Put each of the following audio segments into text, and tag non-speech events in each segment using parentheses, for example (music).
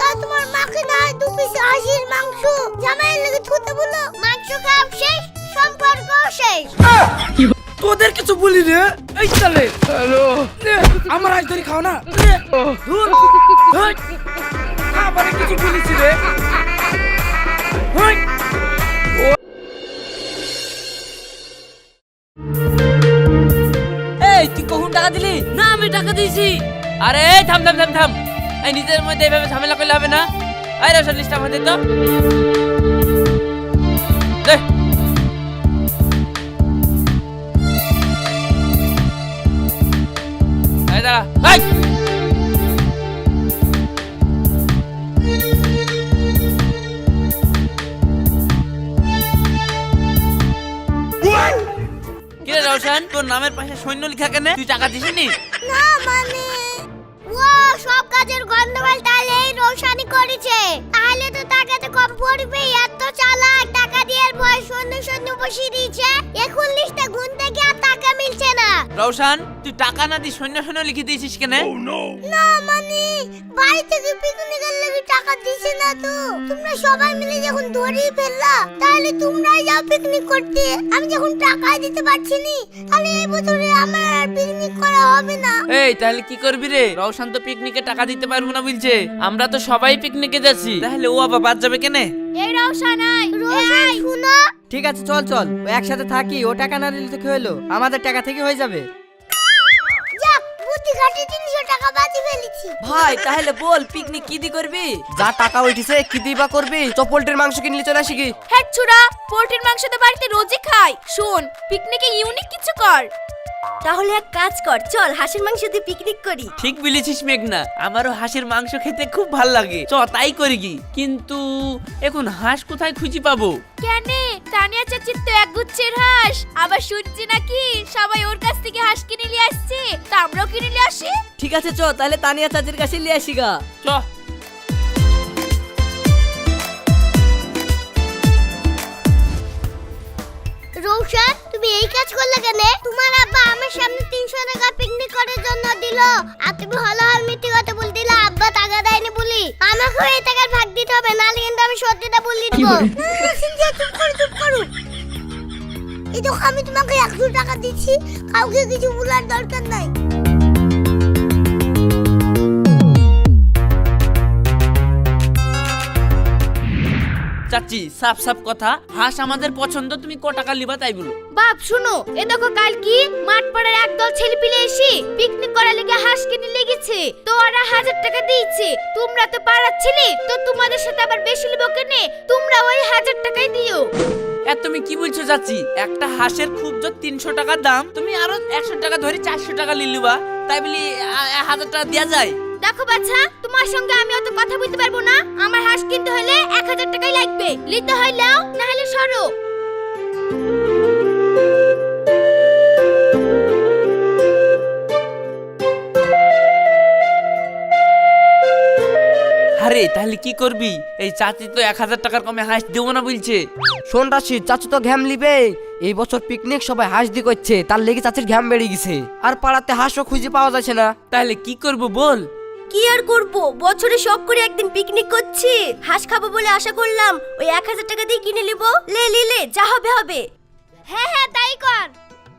তা তোমার মাকে না দু পিস হাঁসির মাংস। জামাইয়ের লেগে থুতে বলো মাংস খাওয়া শেষ সম্পর্ক শেষ। তোদের কিছু বলি রে? এই চলে হ্যালো। আমার আজ ধরে খাও না। ধুর, আবার কিছু বলিস রে। এই তুই কখন টাকা দিলি? না আমি টাকা দিয়েছি। আরে থাম থাম থাম থাম। নিজের মধ্যে এইভাবে ঝামেলা করলে হবে না। এই রেশন লিস্ট আমাদের তো। দাঁড়া রোশন তোর নামের পাশে সৈন্য লিখা কেন? তুই টাকা দিসনি? না মানে সব কাজের গন্ডগোল তাহলে এই রোশানি করেছে। তাহলে তো টাকাতে কম পড়বে এত চালাক। টাকা দিয়ে বয়স শূন্য শূন্য বসিয়ে দিয়েছে। এখন লিস্টটা টাকা রওশান তুই টাকা না দিয়ে সৈন্য সৈন্য লিখে দিয়েছিস কেন? না মানে। বাড়ি থেকে পিকনিকের লাগি টাকা দিছে না তো। তোমরা সবাই মিলে যখন ধরেই ফেললা তাহলে তোমরাই যাও পিকনিক করতে। আমি যখন টাকা দিতে পারছি নি তাহলে এই বছরে আমার আর পিকনিক করা হবে না। এই তাহলে কি করবি রে? রওশান তো পিকনিকে টাকা দিতে পারব না বলছে। আমরা তো সবাই পিকনিকে যাচ্ছি। তাহলে ও আবার বাদ যাবে কেনে? এই রওশানাই রোশান শুনো। ঠিক আছে চল চল। ও একসাথে থাকি ও টাকা না দিলে তো কি হলো? আমাদের টাকা থেকে হয়ে যাবে। যাক বুদ্ধি ঘাটে তিনশো টাকা বাজি ফেলেছি। ভাই তাহলে বল পিকনিক কি দি করবি? যা টাকা উঠিছে কি দিবা করবি? চ পোল্ট্রির মাংস কিনলে চলে আসি কি? হ্যাঁ ছুড়া পোল্ট্রির মাংস তো বাড়িতে রোজই খাই। শোন পিকনিকে ইউনিক কিছু কর। তাহলে এক কাজ কর চল হাঁসের মাংস দিয়ে পিকনিক করি। ঠিক বলেছিস মেঘনা আমারও হাঁসের মাংস খেতে খুব ভালো লাগে। চ তাই করি কি কিন্তু এখন হাঁস কোথায় খুঁজি পাবো? কেনে? তানিয়া চাচির তো এক গুচ্ছের হাঁস। আবার শুনছি নাকি সবাই ওর কাছ থেকে হাঁস কিনে নিয়ে আসছে তা আমরাও কিনে নিয়ে আসি? ঠিক আছে চ তাহলে তানিয়া চাচির কাছে নিয়ে আসি গা। চ। রৌশন তুমি এই কাজ করলে কেন? তোমার আব্বা আমার সামনে তিনশো টাকা পিকনিক করার জন্য দিল। আর তুমি হলো হল মিথ্যে কথা বল দিলা আব্বা টাকা দেয়নি বলি। আমাকে এই টাকার ভাগ দিতে হবে নাহলে কিন্তু আমি সত্যিটা বলি? দিব সিনজিয়া চুপ করো চুপ করো। এই দেখো আমি তোমাকে একশো টাকা দিচ্ছি কাউকে কিছু বলার দরকার নাই। চাচি সাফ সাফ কথা। হাঁস আমাদের পছন্দ তুমি ক টাকা লিবা তাই বলো। বাপ শুনো এ দেখো কাল কি? মাঠ পাড়ার একদল ছেলে পিলে এসে পিকনিক করার লেগে হাঁস কিনে লেগেছে। তো ওরা হাজার টাকা দিয়েছে। তোমরা তো পাড়ার ছেলে তো তোমাদের সাথে আবার বেশি লিবো কেনে? তোমরা ওই হাজার টাকাই দিও। এ তুমি কি বলছো চাচি? একটা হাঁসের খুব জোর তিনশো টাকা দাম তুমি আরও একশো টাকা ধরে চারশো টাকা লিলুবা তাই বলি হাজার টাকা দেওয়া যায়। দেখো বাচ্চা তোমার সঙ্গে আমি অত কথা বলতে পারব না। আমার হাঁস কিনতে হলে এক হাজার টাকাই লাগবে। নিতে হয় লাও না হলে সরো। আরে তাহলে কি করবি? এই চাচি তো এক হাজার টাকার কমে হাঁস দেবো না বলছে। শোন রাশি চাচু তো ঘ্যাম লিবে। এই বছর পিকনিক সবাই হাঁস দি করছে তার লেগে চাচির ঘ্যাম বেড়ে গেছে। আর পাড়াতে হাঁসও খুঁজে পাওয়া যাচ্ছে না। তাহলে কি করব বল? কি আর করব? বছরে শখ করে একদিন পিকনিক করছি। হাঁস খাব বলে আশা করলাম ওই এক হাজার টাকা দিয়ে কিনে নিব। লে লে লে যা হবে হবে। হ্যাঁ হ্যাঁ তাই কর।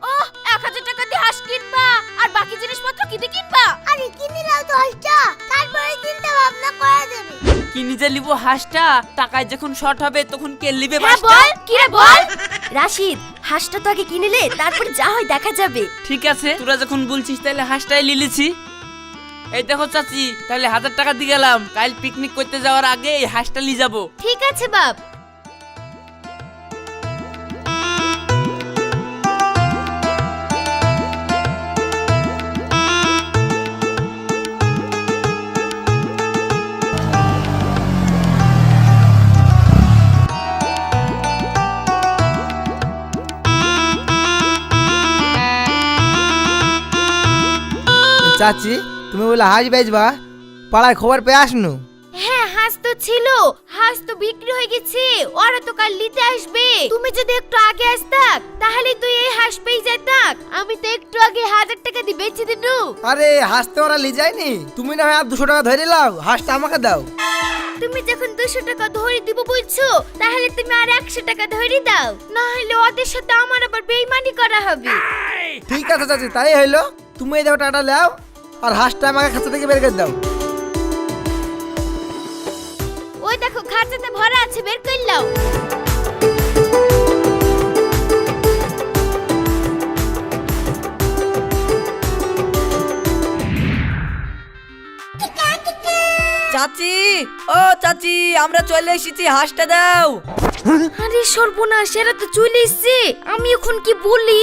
ও এক হাজার টাকা দিয়ে হাঁস কিনবা আর বাকি জিনিসপত্র কি দিয়ে কিনবা। আরে কিনে নাও হাঁসটা। তারপরে চিন্তা ভাবনা করা যাবে। কি নিজে লিবো হাঁসটা? টাকায় যখন শর্ট হবে তখন কে লিবে হ্যাঁ বাসটা বল কি রে বল? রাশিদ হাঁসটা তো আগে কিনে নে তারপরে যা হয় দেখা যাবে। ঠিক আছে তোরা যখন বলছিস তাহলে হাঁসটাই লিলিছি এই দেখো চাচি তাহলে হাজার টাকা দিয়ে গেলাম। কাল পিকনিক করতে যাওয়ার আগে এই হাঁসটা নিয়ে যাব। ঠিক আছে বাপ। চাচি তুমি বলে হাঁস বেচবা? পাড়ায় খবর পেয়ে আসনু? হ্যাঁ হাঁস তো ছিল। হাঁস তো বিক্রি হয়ে গেছে। ওরা তো কাল নিতে আসবে। তুমি যদি একটু আগে আসতাক তাহলে তুই এই হাঁস পেয়ে যেতাক আমি তো একটু আগে হাজার টাকা দিয়ে বেচে দিনু। আরে হাঁস তো ওরা লি যায়নি। তুমি না হয় আর দুশো টাকা ধরে লাও হাঁসটা আমাকে দাও। তুমি যখন দুশো টাকা ধরে দিব বলছো তাহলে তুমি আর একশো টাকা ধরে দাও। না হলে ওদের সাথে আমার আবার বেইমানি করা হবে। ঠিক আছে চাচি তাই হইল। তুমি এই দেখো টাটা লাও আর হাঁসটা আমাকে খাঁচা থেকে বের করে দাও। ওই দেখো খাঁচাতে ভরা আছে বের করলাও চাচি ও চাচি আমরা চলে এসেছি হাঁসটা দাও। আরে সর্বনাশ এরা তো চলে এসছে। আমি এখন কি বলি?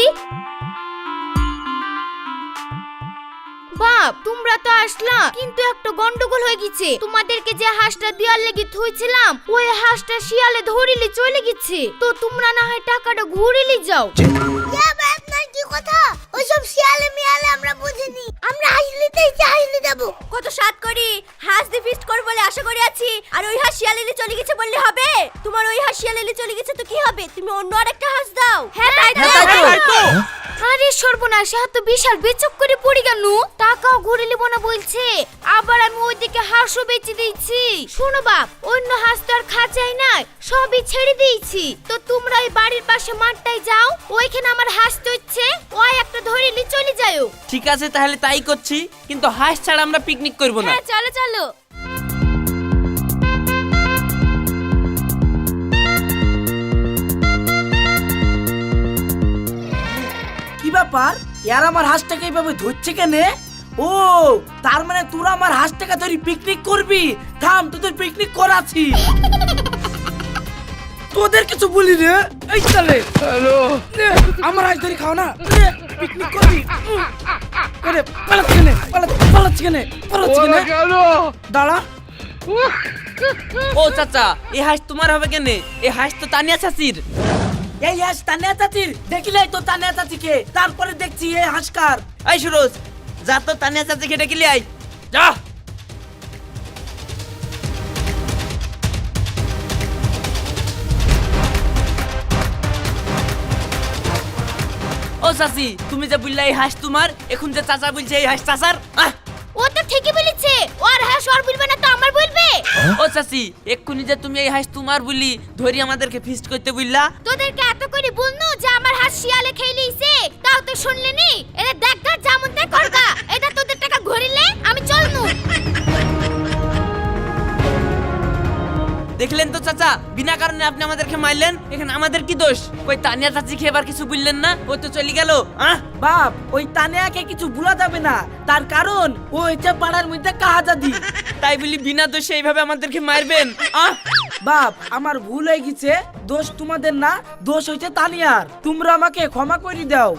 বাপ তোমরা তো আসলা। কিন্তু একটা গন্ডগোল হয়ে গেছে। তোমাদেরকে যে হাঁসটা দেওয়ার লেগে থইছিলাম ওই হাঁসটা শিয়ালে ধরিলে চলে গেছে। তো তোমরা না হয় টাকাটা ঘুরিলে যাও। আপনার কি কথা? ওইসব শিয়ালে মিয়ালে আমরা বুঝিনি। আমরা হাসলিতেই চাইলে দেবো কত সাত করি। হাঁস দিয়ে ফিস্ট করব বলে আশা করে আছি। আর ওই হাঁস চলে গেছে বললে হবে? তোমার ওই হাঁস চলে গেছে তো কি হবে? তুমি অন্য আরেকটা হাঁস দাও। হ্যাঁ তাই তাই তো। আরে সর্বনাশ এ তো বিশাল বেচক করে পড়ে গেল টাকাও ঘুরে নিব না বলছে। আবার আমি ওইদিকে হাঁসও বেচে দিয়েছি। শোনো বাপ অন্য হাঁস তো আর খাঁচাই নাই সবই ছেড়ে দিয়েছি। তো তোমরা ওই বাড়ির পাশে মাঠটায় যাও ওইখানে আমার হাঁস চড়ছে ওই একটা ধরে নি চলে যাও ঠিক আছে তাহলে তাই করছি কিন্তু হাঁস ছাড়া আমরা পিকনিক করব না। হ্যাঁ চলো চলো। ব্যাপার? ইয়ার আমার হাঁসটাকে এইভাবে ধরছে কেনে? ও তার মানে তোরা আমার হাঁসটাকে ধরি পিকনিক করবি? থাম তোদের পিকনিক করাছি। তোদের কিছু বলি রে? এই চলে হ্যালো। আমার হাঁস ধরি খাও না। পিকনিক করবি। করে পালাচ্ছি কেনে পালাচ্ছি পালাচ্ছি কেনে পালাচ্ছি কেনে। দাঁড়া। ও চাচা এই হাঁস তোমার হবে কেনে? এই হাঁস তো তানিয়া চাচির। এই হাঁস তানিয়া চাচির দেখিলে তো তানিয়া চাচিকে তারপরে দেখছি এই হাঁসকার। এই সুরজ যা তো তানিয়া চাচিকে ডেকে আয় যা। ও চাচি তুমি যে বললে এই হাঁস তোমার এখন যে চাচা বলছে এই হাঁস চাচার আহ! ও তো ঠিকই বলেছে। ওর হাঁস ওর বলবে না। বলবে ও চাচি, এক্ষুনি যে তুমি এই হাঁস তোমার বলি ধরি আমাদেরকে ফিস্ট করতে বললা তোদেরকে এত করে বলল যে আমার হাঁস শিয়ালে খেয়ে লিছে তাও তো শুনলি নি? এটা দেখ গা যেমন তাই করগা এটা তোদের টাকা ঘুরিলে আমি চলনু দেখলেন তো চাচা? বিনা কারণে আপনি আমাদেরকে মারলেন। এখানে আমাদের কি দোষ? ওই তানিয়া চাচি খেয়ে এবার কিছু বললেন না? ও তো চলে গেল। আহ? বাপ ওই তানিয়াকে কিছু ভুলা যাবে না। তার কারণ ও হচ্ছে পাড়ার মধ্যে কাহাজাদি। তাই বলি বিনা দোষে এইভাবে আমাদেরকে মারবেন। আহ? বাপ আমার ভুল হয়ে গেছে। দোষ তোমাদের না দোষ হইছে তানিয়ার। তোমরা আমাকে ক্ষমা করে দাও।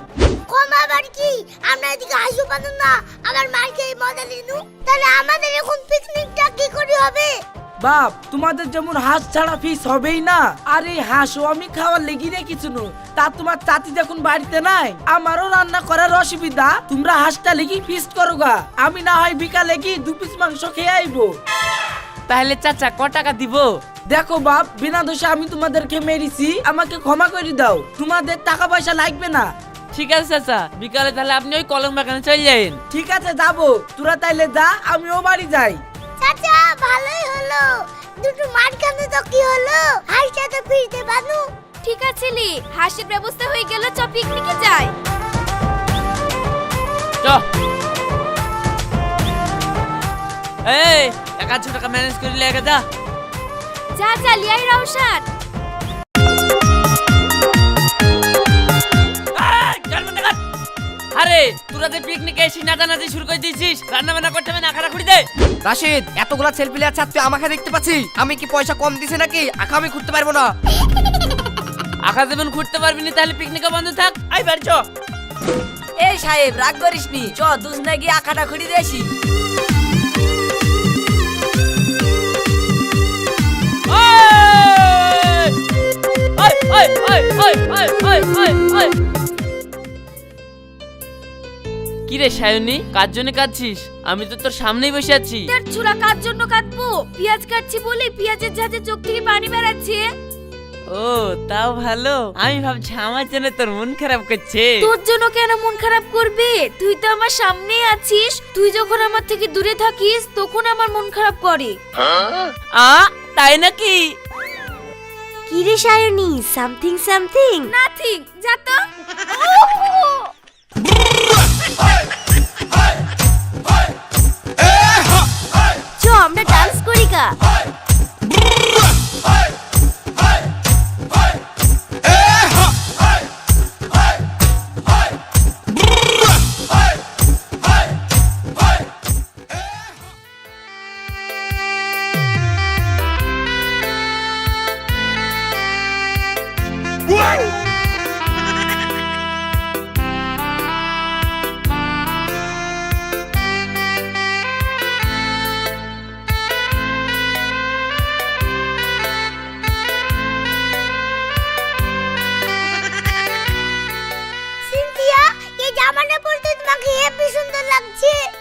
ক্ষমা আবার কি? আমরা এদিকে হাসু পাবো না। আবার মার খেয়ে মজা নিনু। তাহলে আমাদের এখন পিকনিকটা কি করে হবে? বাপ তোমাদের যেমন হাঁস ছাড়া ফিস হবেই না আর এই হাঁসও আমি খাওয়ার লেগে রেখেছি নু। তা তোমার চাচি যখন বাড়িতে নাই আমারও রান্না করার অসুবিধা তোমরা হাঁসটা লেগে ফিস করো গা। আমি না হয় বিকালে গিয়ে দু পিস মাংস খেয়ে আইবো। তাহলে চাচা ক টাকা দিব? দেখো বাপ বিনা দোষে আমি তোমাদেরকে মেরেছি আমাকে ক্ষমা করে দাও। তোমাদের টাকা পয়সা লাগবে না। ঠিক আছে চাচা বিকালে তাহলে আপনি ওই কলম বাগানে চলে যাবেন। ঠিক আছে যাব। তোরা তাইলে যা আমিও বাড়ি যাই। চাচা ভালোই হলো। দুটো মার তো কি হলো? হাসটা তো ফিরতে পারু ঠিক আছে লি হাসির ব্যবস্থা হয়ে গেল চ পিকনিকে যাই। চ। এই এক আধশো টাকা ম্যানেজ করে লেগে যা। যা যা লিয়াই রওশন এই, আরে তোরা যে পিকনিকে এসে নাচানাচি শুরু করে দিয়েছিস রান্না বান্না করতে হবে না খারা খুঁড়ি দে রাশিদ এতগুলা সেলফি আর তুই আমাকে দেখতে পাচ্ছি আমি কি পয়সা কম দিছে নাকি আঁকা আমি ঘুরতে পারব না আখা যেমন ঘুরতে পারবি না তাহলে পিকনিকে বন্ধ থাক আই বাড়ি চ এই সাহেব রাগ করিস নি চ দুজনে গিয়ে আখাটা খুঁড়ি দেসি ওই! ওই, ওই, ওই, ওই, ওই, ওই, ওই। কি রে সায়নী কার জন্য কাঁদছিস? আমি তো তোর সামনেই বসে আছি। তার চূড়া কার জন্য কাঁদবো? পেঁয়াজ কাটছি বলে পেঁয়াজের ঝাঁজে চোখ থেকে পানি বেরাচ্ছে। ও তাও ভালো। আমি ভাবছি আমার জন্য তোর মন খারাপ করছে। তোর জন্য কেন মন খারাপ করবে? তুই তো আমার সামনেই আছিস। তুই যখন আমার থেকে দূরে থাকিস তখন আমার মন খারাপ করে। আ তাই নাকি? কি রে সায়নী সামথিং সামথিং নাথিং যা তো। (laughs) আমরা ডান্স করি গা।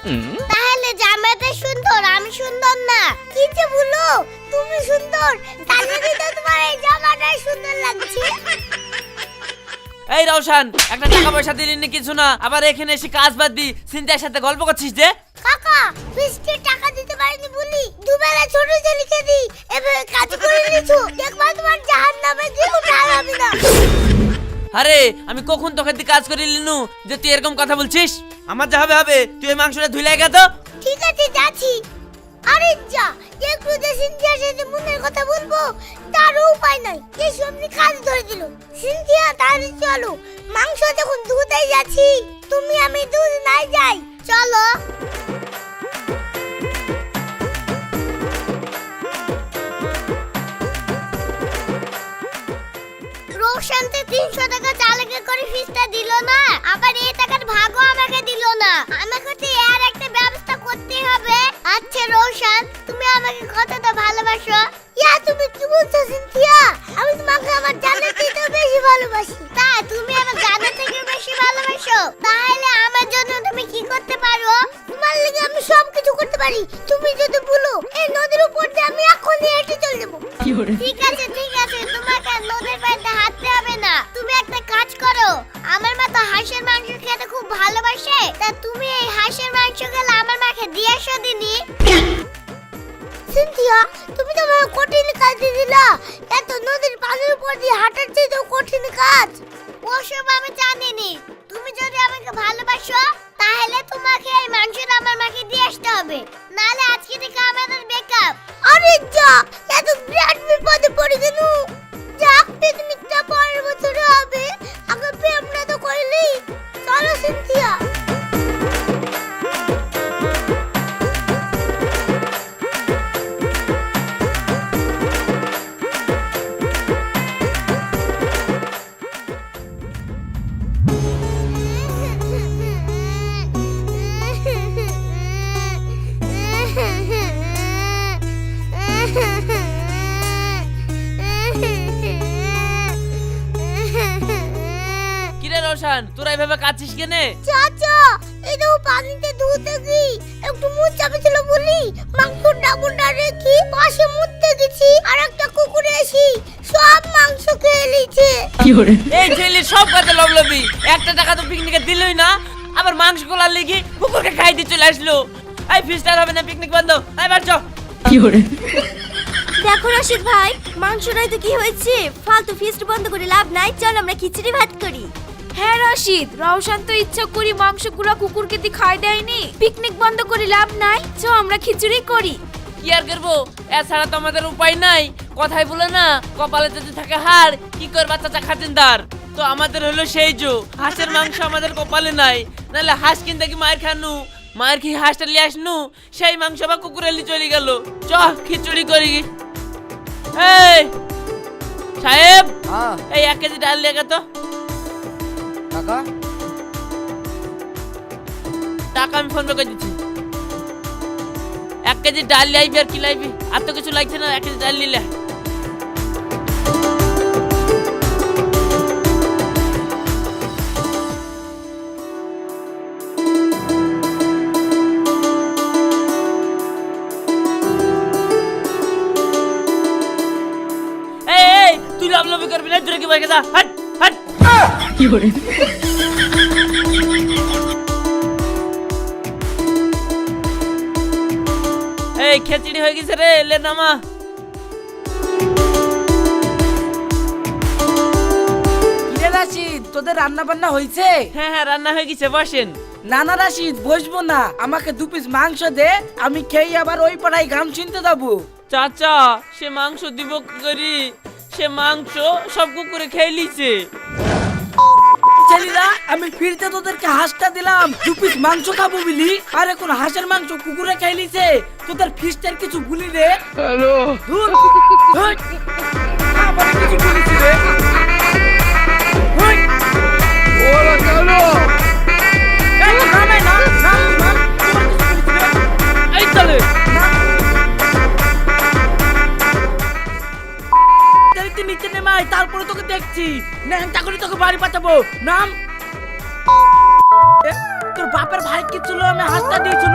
তাহলে জামাটা সুন্দর আমি সুন্দর না। কি যে বলো? তুমি সুন্দর। তাহলে তো তোমার এই জামাটা সুন্দর লাগছে। এই রওশন একটা টাকা পয়সা দিলি না কিছু না? আবার এখানে এসে কাজ বাদ দি চিন্তার সাথে গল্প করছিস যে? কাকা বৃষ্টির টাকা দিতে পারিনি বলি। দুবেলা ছোট ছেলেকে দি। এভাবে কাজ করে নিছো দেখবা তোমার জাহান নামে উঠার হবে না। আরে, আমি কখন তোকে দিয়ে কাজ করি, লিনু? যে তুই এরকম কথা বলছিস? আমার যা হবে হবে। তুই এই মাংসটা ধুলে গেত ঠিক আছে, যাচ্ছি। আরে যা, একটু যে সিনথিয়ার সাথে মনের কথা বলব, তার উপায় নাই। এই সামনে কাজ ধরে দিল। সিনথিয়া, তাহলে চলো। মাংস যখন ধুতে যাচ্ছি, তুমি আমি দুধ নাই যাই। চলো। রোশানতে তিনশো টাকা চালকে করে ফিসটা দিল না। আবার এই টাকার ভাগও আমাকে দিল না। আমাকে তো এর একটা ব্যবস্থা করতে হবে। আচ্ছা রোশান, তুমি আমাকে কতটা ভালোবাসো? ইয়া, তুমি কি বলছো, সিনথিয়া? আমি তোমাকে আমার জানের বেশি ভালোবাসি। তা, তুমি আমার জানের থেকে বেশি ভালোবাসো? তাহলে আমার জন্য তুমি কি করতে পারো? তোমার লেগে আমি সব কিছু করতে পারি। তুমি যদি ভালোবাসে? তা তুমি এই হাঁসের মাংস গেলে আমার মাকে দিয়ে এসো দিনি সিনথিয়া, তুমি তো আমাকে কঠিন কাজ দিয়ে দিলা। এত নদীর পানির উপর দিয়ে হাঁটার চেয়ে তো কঠিন কাজ। ওসব আমি জানিনি। তুমি যদি আমাকে ভালোবাসো, তাহলে তোমাকে এই মাংসটা আমার মাকে দিয়ে আসতে হবে। নালে আজকে থেকে আমাদের বেকআপ আরে যা, এত বিরাট বিপদে পড়ে গেল। যা পিকনিকটা পরের বছরে হবে। আগে প্রেমটা তো করলি। চলো সিনথিয়া কিরে কেনে চাচা এই তো পানিতে ধুতে গি। একটু মুখ চাপেছিল বলি। মাংস ডাবুটা রেখি পাশে মুততে গেছি। আর একটা কুকুর এসি সব মাংস খেয়ে নিয়েছে। এই ছেলে সব কাজে লবলবি। একটা টাকা তো পিকনিকে দিলই না। আবার মাংস গোলার লেগে কুকুরকে খাই দিয়ে চলে আসলো। এই ফিস্টার হবে না পিকনিক বন্ধ। এই বার চ দেখো রশিদ ভাই মাংসটাই তো কি হয়েছে? ফালতু ফিস্ট বন্ধ করে লাভ নাই। চল আমরা খিচুড়ি ভাত করি। হ্যাঁ রশিদ রওশান তো ইচ্ছা করি মাংসগুলো কুকুরকে দিয়ে খাই দেয়নি। পিকনিক বন্ধ করে লাভ নাই চ আমরা খিচুড়ি করি। কি আর করব এছাড়া তো আমাদের উপায় নাই। কথাই বলে না কপালে যদি থাকে হার কি করে বাচ্চা চা খাতেন তার তো আমাদের হলো সেই জো হাঁসের মাংস আমাদের কপালে নাই। নাহলে হাঁস কিনতে কি মায়ের খানু? মায়ের কি হাঁসটা লিয়ে আসনু? সেই মাংস বা কুকুরের লি চলে গেল। চ খিচুড়ি করি। এই সাহেব হ্যাঁ এই এক কেজি ডাল লেগে তো। কাকা টাকা আমি ফোন করে দিচ্ছি। এক কেজি ডাল লাইবি আর কি লাইবি আর তো কিছু লাগছে না, এক কেজি ডাল নিলে। এই খেচড়ি হয়ে গেছে রে লে নামা। কিরে রাশিদ তোদের রান্না বান্না হয়েছে? হ্যাঁ হ্যাঁ রান্না হয়ে গেছে বসেন। না না রাশিদ বসবো না। আমাকে দু পিস মাংস দে আমি খেয়ে আবার ওই পাড়ায় গান শুনতে যাব। চাচা সে মাংস দিব করি? সে মাংস সব কুকুরে খেয়ে লিছে ছেলেরা আমি ফিরতে তোদেরকে হাঁসটা দিলাম। দু পিস মাংস খাব বলি। আর এখন হাঁসের মাংস কুকুরে খাইলিছে। তোদের ফিস্টের কিছু ভুলি রে। হ্যালো। কিছু বলিছি রে। ওরা এই, আয়, তারপরে তোকে দেখছি। ন্যাংটা করে তোকে বাড়ি পাঠাবো। নাম? তোর বাপের ভাই কি ছিল? আমি হাতটা দিয়েছিল